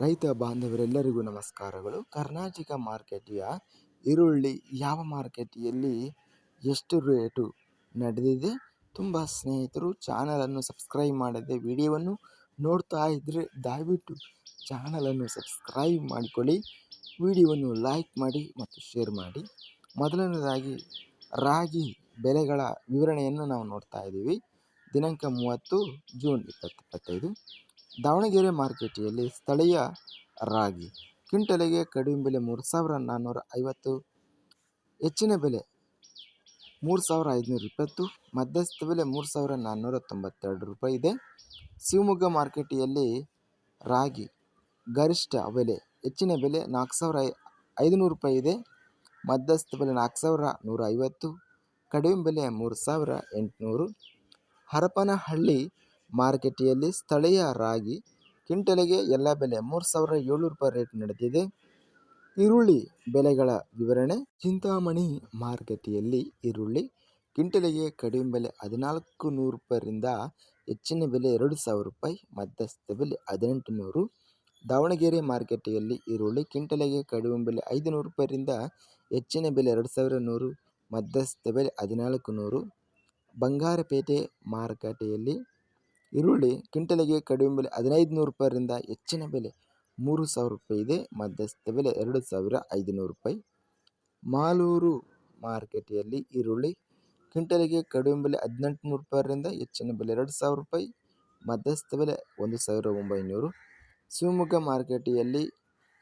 ರೈತ ಬಾಂಧವರೆಲ್ಲರಿಗೂ ನಮಸ್ಕಾರಗಳು. ಕರ್ನಾಟಕ ಮಾರ್ಕೆಟಿಯ ಈರುಳ್ಳಿ ಯಾವ ಮಾರ್ಕೆಟಿಯಲ್ಲಿ ಎಷ್ಟು ರೇಟು ನಡೆದಿದೆ? ತುಂಬ ಸ್ನೇಹಿತರು ಚಾನಲನ್ನು ಸಬ್ಸ್ಕ್ರೈಬ್ ಮಾಡದೆ ವಿಡಿಯೋವನ್ನು ನೋಡ್ತಾ ಇದ್ದರೆ ದಯವಿಟ್ಟು ಚಾನಲನ್ನು ಸಬ್ಸ್ಕ್ರೈಬ್ ಮಾಡಿಕೊಳ್ಳಿ. ವಿಡಿಯೋವನ್ನು ಲೈಕ್ ಮಾಡಿ ಮತ್ತು ಶೇರ್ ಮಾಡಿ. ಮೊದಲನೇದಾಗಿ, ರಾಗಿ ಬೆಲೆಗಳ ವಿವರಣೆಯನ್ನು ನಾವು ನೋಡ್ತಾ ಇದ್ದೀವಿ. ದಿನಾಂಕ ಮೂವತ್ತು, ಜೂನ್ ಇಪ್ಪತ್ತು ಇಪ್ಪತ್ತೈದು. ದಾವಣಗೆರೆ ಮಾರ್ಕೆಟಿಯಲ್ಲಿ ಸ್ಥಳೀಯ ರಾಗಿ ಕ್ವಿಂಟಲಿಗೆ ಕಡಿಮೆ ಬೆಲೆ ಮೂರು ಸಾವಿರ ನಾನ್ನೂರ ಐವತ್ತು ಹೆಚ್ಚಿನ ಬೆಲೆ ಮೂರು ಸಾವಿರ ಐದುನೂರ ಇಪ್ಪತ್ತು ಮಧ್ಯಸ್ಥ ಬೆಲೆ ಮೂರು ಸಾವಿರ ನಾನ್ನೂರ ತೊಂಬತ್ತೆರಡು ರೂಪಾಯಿ ಇದೆ. ಶಿವಮೊಗ್ಗ ಮಾರ್ಕೆಟಿಯಲ್ಲಿ ರಾಗಿ ಗರಿಷ್ಠ ಬೆಲೆ, ಹೆಚ್ಚಿನ ಬೆಲೆ ನಾಲ್ಕು ಸಾವಿರ ಐದುನೂರು ರೂಪಾಯಿ ಇದೆ. ಮಧ್ಯಸ್ಥ ಬೆಲೆ ನಾಲ್ಕು ಸಾವಿರ ನೂರ ಐವತ್ತು ಕಡಿಮೆ ಬೆಲೆ ಮೂರು ಸಾವಿರ ಎಂಟುನೂರು. ಹರಪನಹಳ್ಳಿ ಮಾರ್ಕೆಟಿಯಲ್ಲಿ ಸ್ಥಳೀಯ ರಾಗಿ ಕ್ವಿಂಟಲಿಗೆ ಎಲ್ಲ ಬೆಲೆ ಮೂರು ಸಾವಿರ ಏಳ್ನೂರು ರೂಪಾಯಿ ರೇಟ್ ನಡೆದಿದೆ. ಈರುಳ್ಳಿ ಬೆಲೆಗಳ ವಿವರಣೆ. ಚಿಂತಾಮಣಿ ಮಾರ್ಕೆಟಿಯಲ್ಲಿ ಈರುಳ್ಳಿ ಕ್ವಿಂಟಲಿಗೆ ಕಡಿಮೆ ಬೆಲೆ ಹದಿನಾಲ್ಕು ನೂರು ರೂಪಾಯಿಂದ ಹೆಚ್ಚಿನ ಬೆಲೆ ಎರಡು ಸಾವಿರ ರೂಪಾಯಿ ಮಧ್ಯಸ್ಥ ಬೆಲೆ ಹದಿನೆಂಟು ನೂರು ದಾವಣಗೆರೆ ಮಾರ್ಕೆಟಿಯಲ್ಲಿ ಈರುಳ್ಳಿ ಕ್ವಿಂಟಲಿಗೆ ಕಡಿಮೆ ಬೆಲೆ ಐದು ನೂರು ರೂಪಾಯಿಂದ ಹೆಚ್ಚಿನ ಬೆಲೆ ಎರಡು ಸಾವಿರ ನೂರು ಮಧ್ಯಸ್ಥ ಬೆಲೆ ಹದಿನಾಲ್ಕು ನೂರು ಬಂಗಾರಪೇಟೆ ಮಾರುಕಟ್ಟೆಯಲ್ಲಿ ಈರುಳ್ಳಿ ಕ್ವಿಂಟಲಿಗೆ ಕಡಿಮೆ ಬೆಲೆ ಹದಿನೈದು ನೂರು ರೂಪಾಯಿರಿಂದ ಹೆಚ್ಚಿನ ಬೆಲೆ ಮೂರು ಸಾವಿರ ರೂಪಾಯಿ ಇದೆ. ಮಧ್ಯಸ್ಥ ಬೆಲೆ ಎರಡು ಸಾವಿರ ಐದುನೂರು ರೂಪಾಯಿ. ಮಾಲೂರು ಮಾರುಕಟ್ಟೆಯಲ್ಲಿ ಈರುಳ್ಳಿ ಕ್ವಿಂಟಲಿಗೆ ಕಡಿಮೆ ಬೆಲೆ ಹದಿನೆಂಟು ನೂರು ರೂಪಾಯಿರಿಂದ ಹೆಚ್ಚಿನ ಬೆಲೆ ಎರಡು ಸಾವಿರ ರೂಪಾಯಿ. ಮಧ್ಯಸ್ಥ ಬೆಲೆ ಒಂದು ಸಾವಿರ ಒಂಬೈನೂರು. ಶಿವಮೊಗ್ಗ ಮಾರುಕಟ್ಟೆಯಲ್ಲಿ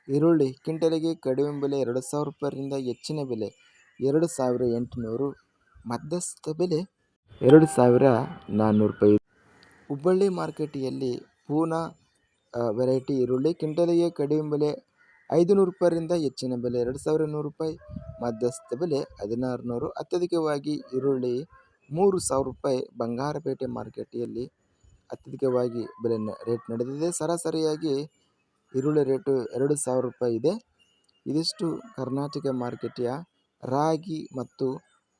ಈರುಳ್ಳಿ ಕ್ವಿಂಟಲಿಗೆ ಕಡಿಮೆ ಬೆಲೆ ಎರಡು ಸಾವಿರ ರೂಪಾಯಿಯಿಂದ ಹೆಚ್ಚಿನ ಬೆಲೆ ಎರಡು ಸಾವಿರ ಎಂಟುನೂರು. ಮಧ್ಯಸ್ಥ ಬೆಲೆ ಎರಡು ಸಾವಿರ ನಾನ್ನೂರು ರೂಪಾಯಿ ಹುಬ್ಬಳ್ಳಿ ಮಾರ್ಕೆಟಿಯಲ್ಲಿ ಪೂನಾ ವೆರೈಟಿ ಈರುಳ್ಳಿ, ಕ್ವಿಂಟಲಿಗೆ ಕಡಿಮೆ ಬೆಲೆ ಐದು ನೂರು ರೂಪಾಯಿಂದ ಹೆಚ್ಚಿನ ಬೆಲೆ ಎರಡು ಸಾವಿರ ನೂರು ರೂಪಾಯಿ, ಮಧ್ಯಸ್ಥ ಬೆಲೆ ಹದಿನಾರು ನೂರು ಅತ್ಯಧಿಕವಾಗಿ ಈರುಳ್ಳಿ ಮೂರು ಸಾವಿರ ರೂಪಾಯಿ. ಬಂಗಾರಪೇಟೆ ಮಾರ್ಕೆಟಿಯಲ್ಲಿ ಅತ್ಯಧಿಕವಾಗಿ ಬೆಲೆ ರೇಟ್ ನಡೆದಿದೆ. ಸರಾಸರಿಯಾಗಿ ಈರುಳ್ಳಿ ರೇಟು ಎರಡು ಸಾವಿರ ರೂಪಾಯಿ ಇದೆ. ಇದಿಷ್ಟು ಕರ್ನಾಟಕ ಮಾರ್ಕೆಟಿಯ ರಾಗಿ ಮತ್ತು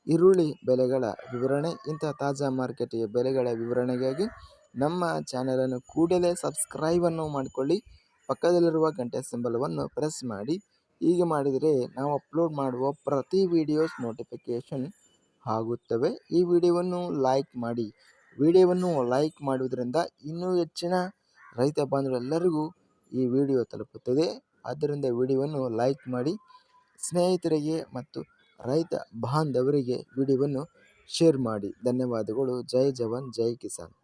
ಈರುಳ್ಳಿ ಬೆಲೆಗಳ ವಿವರಣೆ. ಇಂಥ ತಾಜಾ ಮಾರ್ಕೆಟಿಯ ಬೆಲೆಗಳ ವಿವರಣೆಗಾಗಿ ನಮ್ಮ ಚಾನಲನ್ನು ಕೂಡಲೇ ಸಬ್ಸ್ಕ್ರೈಬನ್ನು ಮಾಡಿಕೊಳ್ಳಿ. ಪಕ್ಕದಲ್ಲಿರುವ ಗಂಟೆ ಸಿಂಬಲವನ್ನು ಪ್ರೆಸ್ ಮಾಡಿ. ಹೀಗೆ ಮಾಡಿದರೆ ನಾವು ಅಪ್ಲೋಡ್ ಮಾಡುವ ಪ್ರತಿ ವಿಡಿಯೋಸ್ ನೋಟಿಫಿಕೇಷನ್ ಆಗುತ್ತವೆ. ಈ ವಿಡಿಯೋವನ್ನು ಲೈಕ್ ಮಾಡಿ. ವಿಡಿಯೋವನ್ನು ಲೈಕ್ ಮಾಡುವುದರಿಂದ ಇನ್ನೂ ಹೆಚ್ಚಿನ ರೈತ ಬಾಂಧವರೆಲ್ಲರಿಗೂ ಈ ವಿಡಿಯೋ ತಲುಪುತ್ತದೆ. ಆದ್ದರಿಂದ ವಿಡಿಯೋವನ್ನು ಲೈಕ್ ಮಾಡಿ. ಸ್ನೇಹಿತರಿಗೆ ಮತ್ತು ರೈತ ಬಾಂಧವರಿಗೆ ವಿಡಿಯೋವನ್ನು ಶೇರ್ ಮಾಡಿ. ಧನ್ಯವಾದಗಳು. ಜೈ ಜವಾನ್. ಜೈ ಕಿಸಾನ್.